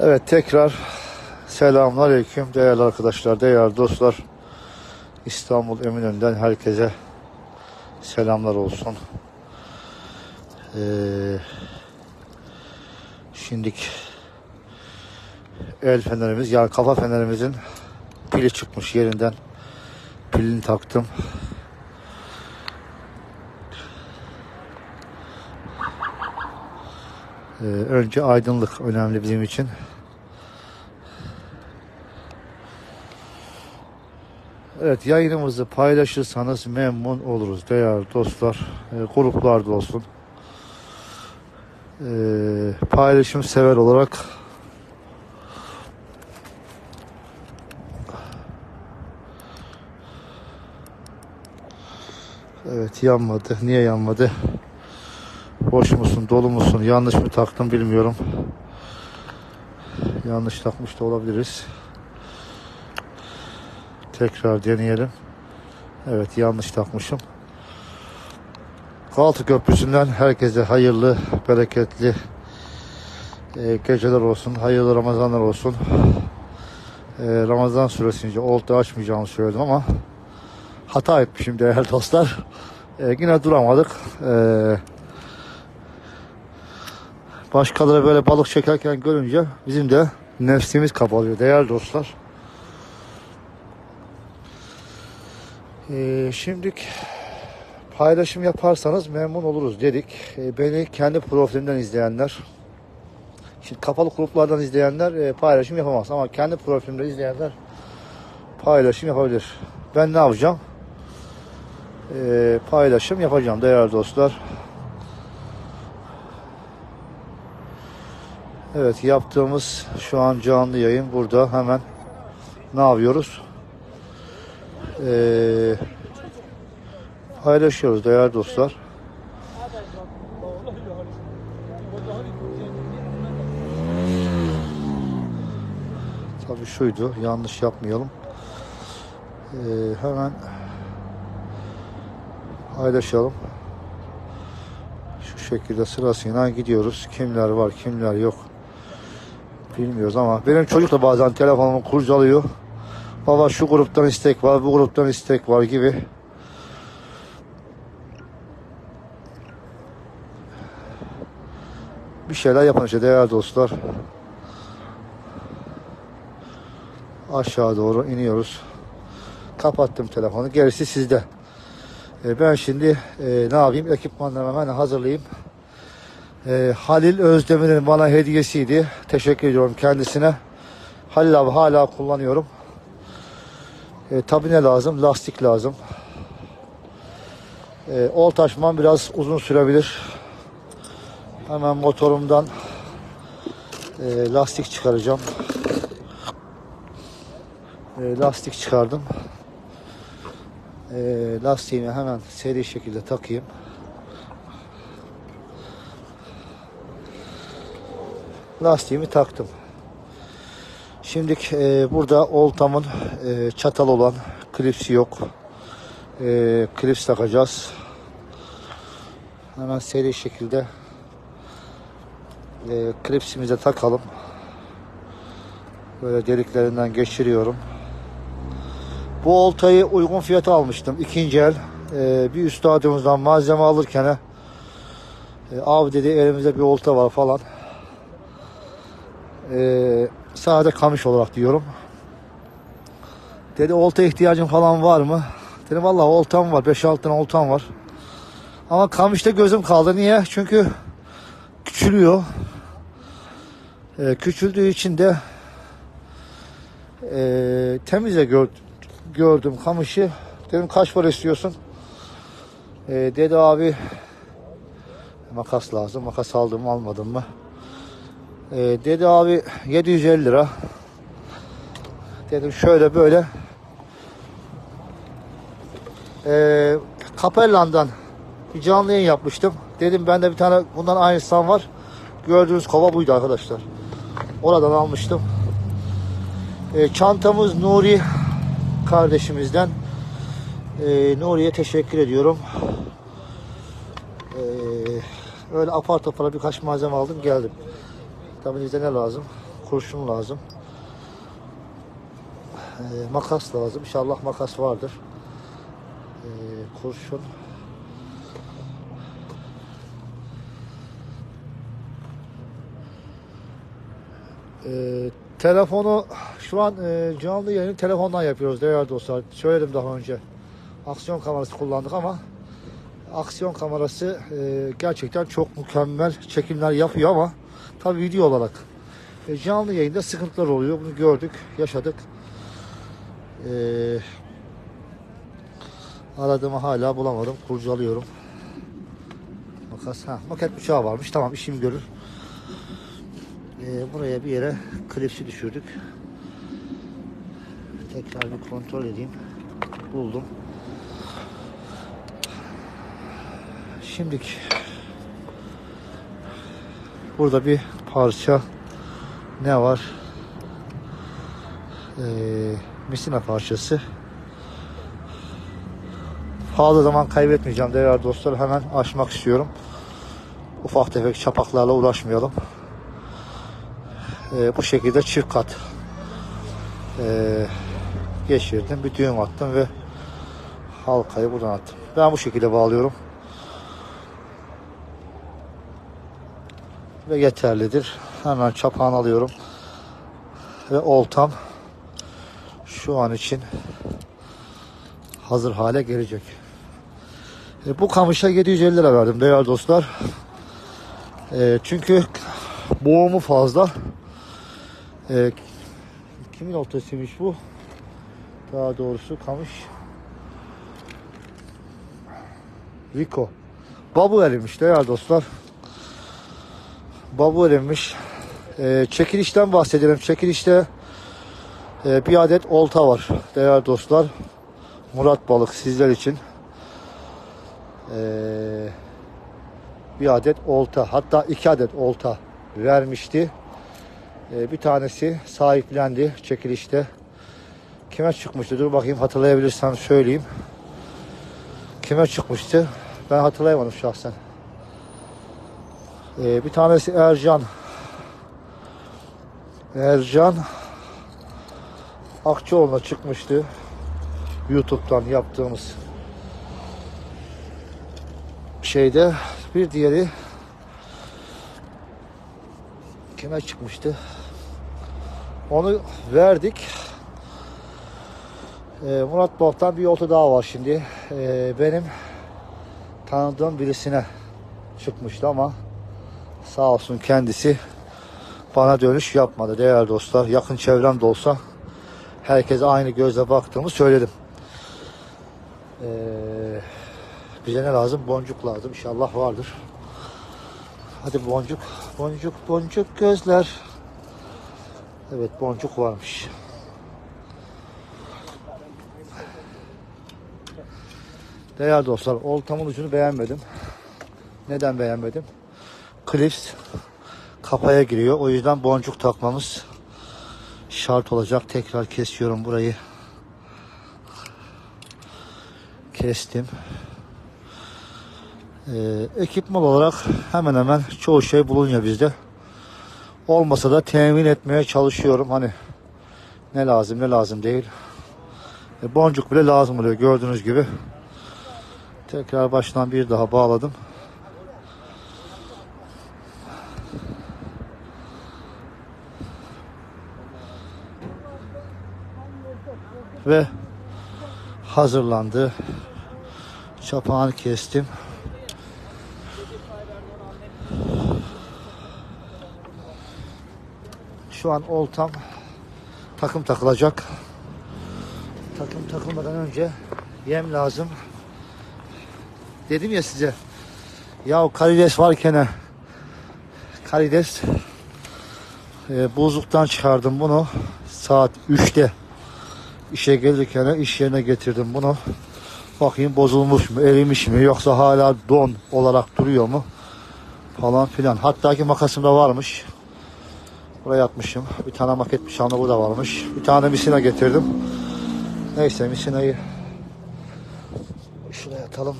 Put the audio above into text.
Evet tekrar selamlar aleyküm değerli arkadaşlar, değerli dostlar. İstanbul Eminönü'nden herkese selamlar olsun. Ee, şimdik el fenerimiz yani kafa fenerimizin pili çıkmış yerinden. Pilini taktım. Önce aydınlık önemli bizim için. Evet yayınımızı paylaşırsanız memnun oluruz değerli dostlar. Ee, gruplarda olsun. Ee, paylaşım sever olarak Evet yanmadı. Niye yanmadı? Boş musun, dolu musun, yanlış mı taktım bilmiyorum. Yanlış takmış da olabiliriz. Tekrar deneyelim. Evet yanlış takmışım. Galata Köprüsü'nden herkese hayırlı, bereketli e, geceler olsun, hayırlı Ramazanlar olsun. E, Ramazan süresince olta açmayacağımı söyledim ama hata etmişim değerli dostlar. E, yine duramadık. E, başkaları böyle balık çekerken görünce bizim de nefsimiz kapalıyor değerli dostlar. Ee, şimdilik paylaşım yaparsanız memnun oluruz dedik. Ee, beni kendi profilimden izleyenler, şimdi kapalı gruplardan izleyenler e, paylaşım yapamaz ama kendi profilimde izleyenler paylaşım yapabilir. Ben ne yapacağım? Ee, paylaşım yapacağım değerli dostlar. Evet yaptığımız şu an canlı yayın burada hemen ne yapıyoruz? Ee, paylaşıyoruz değerli dostlar. Tabii şuydu yanlış yapmayalım. Ee, hemen paylaşalım. Şu şekilde sırasıyla gidiyoruz. Kimler var kimler yok bilmiyoruz ama benim çocuk da bazen telefonumu kurcalıyor. Baba şu gruptan istek var, bu gruptan istek var gibi. Bir şeyler yapın işte değerli dostlar. Aşağı doğru iniyoruz. Kapattım telefonu. Gerisi sizde. E, ben şimdi e, ne yapayım? Ekipmanlarımı hemen hazırlayayım. E, Halil Özdemir'in bana hediyesiydi. Teşekkür ediyorum kendisine. Halil abi hala kullanıyorum. E, tabi ne lazım? Lastik lazım. E, ol taşımam biraz uzun sürebilir. Hemen motorumdan e, lastik çıkaracağım. E, lastik çıkardım. E, lastiğimi hemen seri şekilde takayım. Lastiğimi taktım. Şimdi e, burada oltamın e, çatal olan klipsi yok. E, klips takacağız. Hemen seri şekilde e, klipsimize takalım. Böyle deliklerinden geçiriyorum. Bu oltayı uygun fiyata almıştım. ikinci el. E, bir üstadımızdan malzeme alırken e, abi dedi elimizde bir olta var falan. Eee Sade kamış olarak diyorum. Dedi olta ihtiyacın falan var mı? Dedim vallahi oltam var. 5-6 tane oltam var. Ama kamışta gözüm kaldı. Niye? Çünkü küçülüyor. Ee, küçüldüğü için de e, temize gör, gördüm kamışı. Dedim kaç para istiyorsun? Ee, dedi abi makas lazım. Makas aldım almadım mı? Ee, dedi abi 750 lira. Dedim şöyle böyle. Ee, Kapellan'dan bir canlı yayın yapmıştım. Dedim bende bir tane bundan aynısı var. Gördüğünüz kova buydu arkadaşlar. Oradan almıştım. Ee, çantamız Nuri kardeşimizden. Ee, Nuri'ye teşekkür ediyorum. Ee, öyle apar topar birkaç malzeme aldım geldim. Tabii bize ne lazım? kurşun lazım. Ee, makas lazım. İnşallah makas vardır. Ee, kurşun. Ee, telefonu şu an e, canlı yayını telefondan yapıyoruz değerli dostlar. Söyledim daha önce. Aksiyon kamerası kullandık ama aksiyon kamerası e, gerçekten çok mükemmel çekimler yapıyor ama tabi video olarak e, canlı yayında sıkıntılar oluyor. Bunu gördük, yaşadık. E, aradığımı hala bulamadım. Kurcalıyorum. Makas, ha, maket bıçağı varmış. Tamam işim görür. E, buraya bir yere klipsi düşürdük. Tekrar bir kontrol edeyim. Buldum. Şimdiki burada bir parça ne var? Ee, misina parçası. Fazla zaman kaybetmeyeceğim değerli dostlar. Hemen açmak istiyorum. Ufak tefek çapaklarla uğraşmayalım. Ee, bu şekilde çift kat ee, geçirdim. Bir düğüm attım ve halkayı buradan attım. Ben bu şekilde bağlıyorum. Ve yeterlidir. Hemen çapağını alıyorum. Ve oltam şu an için hazır hale gelecek. E, bu kamışa 750 lira verdim değerli dostlar. E, çünkü boğumu fazla. E, kimin oltasıymış bu? Daha doğrusu kamış. Rico. Babu erimiş değerli dostlar. Babu erimmiş. Ee, çekilişten bahsedelim. Çekilişte e, bir adet olta var. Değerli dostlar. Murat Balık sizler için. Ee, bir adet olta. Hatta iki adet olta vermişti. Ee, bir tanesi sahiplendi çekilişte. Kime çıkmıştı? Dur bakayım hatırlayabilirsem söyleyeyim. Kime çıkmıştı? Ben hatırlayamadım şahsen. Ee, bir tanesi Ercan. Ercan Akçoğlu'na çıkmıştı. YouTube'dan yaptığımız şeyde. Bir diğeri kime çıkmıştı? Onu verdik. Ee, Murat Balk'tan bir yolta daha var şimdi. Ee, benim tanıdığım birisine çıkmıştı ama Sağ olsun kendisi bana dönüş yapmadı değerli dostlar. Yakın çevrem de olsa herkese aynı gözle baktığımı söyledim. Ee, bize ne lazım? Boncuk lazım. İnşallah vardır. Hadi boncuk, boncuk, boncuk gözler. Evet boncuk varmış. Değerli dostlar, oltamın ucunu beğenmedim. Neden beğenmedim? Klips kafaya giriyor. O yüzden boncuk takmamız şart olacak. Tekrar kesiyorum burayı. Kestim. Ee, ekipman olarak hemen hemen çoğu şey bulunuyor bizde. Olmasa da temin etmeye çalışıyorum. Hani ne lazım ne lazım değil. E, boncuk bile lazım oluyor gördüğünüz gibi. Tekrar baştan bir daha bağladım. Ve hazırlandı. Çapağını kestim. Şu an oltam takım takılacak. Takım takılmadan önce yem lazım. Dedim ya size. Ya karides varken karides e, buzluktan çıkardım bunu saat 3'te işe gelirken iş yerine getirdim bunu. Bakayım bozulmuş mu, erimiş mi yoksa hala don olarak duruyor mu falan filan. Hatta ki makasım da varmış. Buraya atmışım. Bir tane maket bıçağında bu da varmış. Bir tane misina getirdim. Neyse misinayı şuraya atalım.